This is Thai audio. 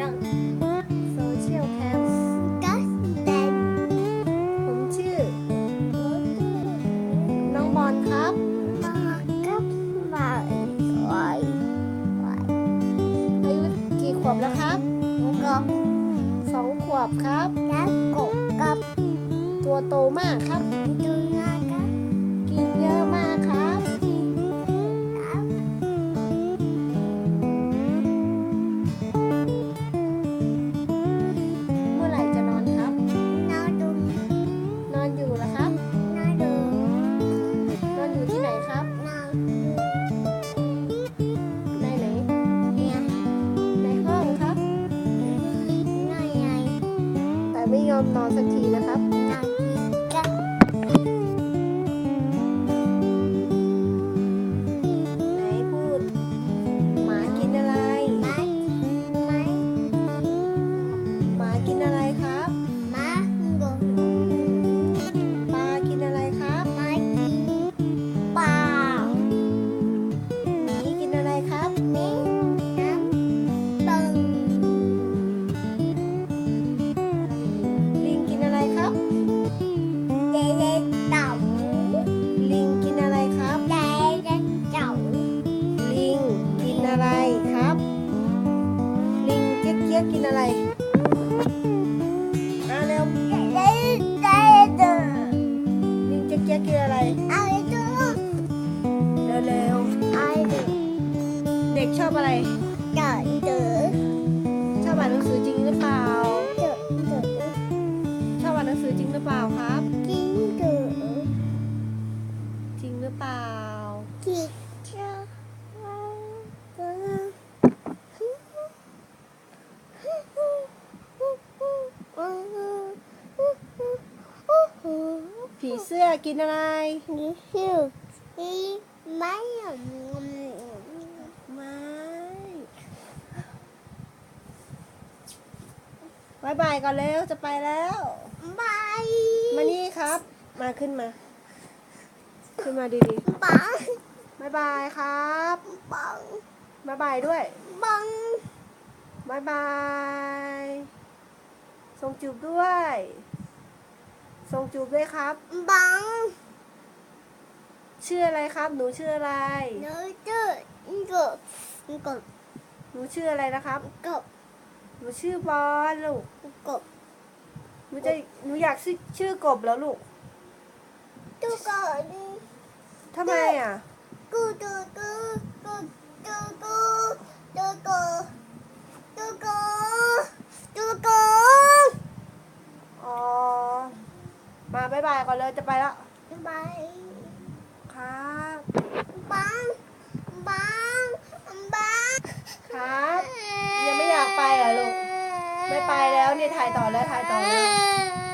กับโซเชียลแคมป์กัสแดนผมชื่อรถน้องบอลครับมากับมาไว้ไว้อายุกี่ขวบแล้วครับกับสองขวบครับ และกบกับตัวโตมากครับ ไม่ยอมนอนสักทีนะครับ อะไรอ่าเร็วเด็กเด็กเด็กลิงเจ๊กเจ๊กินอะไรอะไร เร็วเร็วอะไรดูเด็กชอบอะไรเด็ ผีเสื้อกินอะไรนี่คือนี่ไม่ยอมไม่บายบายก่อนเร็วจะไปแล้วบายมานี่ครับ มาขึ้นมา ขึ้นมาดีบังๆบายบายครับบังบายบายด้วยบังบายบายส่งจูบด้วย ส่งจูบด้วยครับ บังชื่ออะไรครับ หนูชื่ออะไร หนูจะกบกบหนูชื่ออะไรนะครับ กบหนูชื่อบอลลูกกบหนูจะหนูอยากชื่อชื่อกบแล้วลูกตุกกทำไมอะกูตูกูกูตูกูตูกูตูกูตูกู อ๋อ มาบายบายก่อนเลยจะไปแล้ว บายครับบังบังบังครับ ยังไม่อยากไปเหรอลูก ไม่ไปแล้วเนี่ยถ่ายต่อแล้วถ่ายต่อแล้วเ